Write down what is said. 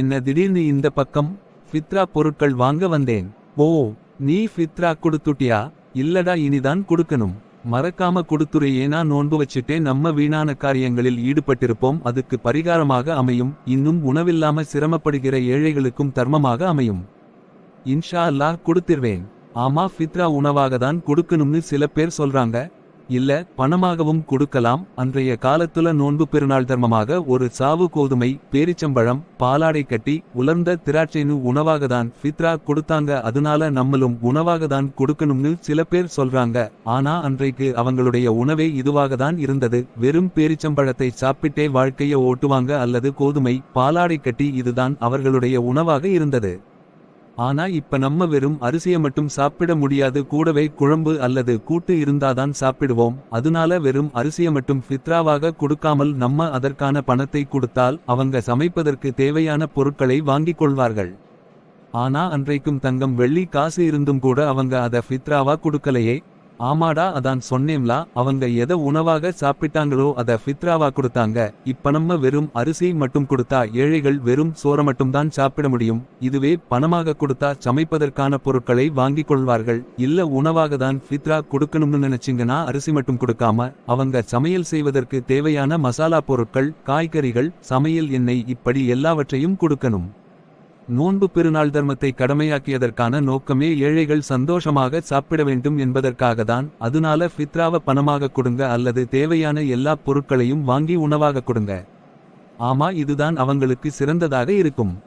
என்ன திடீர்னு இந்த பக்கம் ஃபித்ரா பொருட்கள் வாங்க வந்தேன். ஓ நீ ஃபித்ரா கொடுத்துட்டியா? இல்லடா இனிதான் கொடுக்கணும். மறக்காம கொடுத்துரு ஏனா நோன்பு வச்சுட்டே நம்ம வீணான காரியங்களில் ஈடுபட்டிருப்போம். அதுக்கு பரிகாரமாக அமையும். இன்னும் உணவில்லாம சிரமப்படுகிற ஏழைகளுக்கும் தர்மமாக அமையும். இன்ஷா அல்லாஹ் கொடுத்திருவேன். ஆமா ஃபித்ரா உணவாக தான் கொடுக்கணும்னு சில பேர் சொல்றாங்க. இல்ல பணமாகவும் கொடுக்கலாம். அன்றைய காலத்துல நோன்பு பெருநாள் தர்மமாக ஒரு சாவு கோதுமை பேரிச்சம்பழம் பாலாடை கட்டி உலர்ந்த திராட்சைனு உணவாக தான் ஃபித்ரா கொடுத்தாங்க. அதனால நம்மளும் உணவாக தான் கொடுக்கணும்னு சில பேர் சொல்றாங்க. ஆனா அன்றைக்கு அவங்களுடைய உணவே இதுவாக தான் இருந்தது. வெறும் பேரிச்சம்பழத்தை சாப்பிட்டே வாழ்க்கைய ஓட்டுவாங்க அல்லது கோதுமை பாலாடை கட்டி இதுதான் அவர்களுடைய உணவாக இருந்தது. ஆனா இப்ப நம்ம வெறும் அரிசியை மட்டும் சாப்பிட முடியாது. கூடவே குழம்பு அல்லது கூட்டு இருந்தாதான் சாப்பிடுவோம். அதனால வெறும் அரிசியை மட்டும் ஃபித்ராவாக கொடுக்காமல் நம்ம அதற்கான பணத்தை கொடுத்தால் அவங்க சமைப்பதற்கு தேவையான பொருட்களை வாங்கிக் கொள்வார்கள். ஆனா அன்றைக்கும் தங்கம் வெள்ளி காசு இருந்தும் கூட அவங்க அதை ஃபித்ராவா கொடுக்கலையே. ஆமாடா அதான் சொன்னேம்லா அவங்க எதை உணவாக சாப்பிட்டாங்களோ அதை ஃபித்ராவா கொடுத்தாங்க. இப்ப நம்ம வெறும் அரிசி மட்டும் கொடுத்தா ஏழைகள் வெறும் சோற மட்டும் தான் சாப்பிட முடியும். இதுவே பணமாக கொடுத்தா சமைப்பதற்கான பொருட்களை வாங்கிக் கொள்வார்கள். இல்ல உணவாக தான் ஃபித்ரா கொடுக்கணும்னு நினைச்சீங்கன்னா அரிசி மட்டும் கொடுக்காம அவங்க சமையல் செய்வதற்கு தேவையான மசாலா பொருட்கள் காய்கறிகள் சமையல் எண்ணெய் இப்படி எல்லாவற்றையும் கொடுக்கணும். நோன்பு பெருநாள் தர்மத்தை கடமையாக்கியதற்கான நோக்கமே ஏழைகள் சந்தோஷமாக சாப்பிட வேண்டும் என்பதற்காகத்தான் அதனால ஃபித்ராவ பணமாக கொடுங்க அல்லது தேவையான எல்லா பொருட்களையும் வாங்கி உணவாக கொடுங்க. ஆமா இதுதான் அவங்களுக்கு சிறந்ததாக இருக்கும்.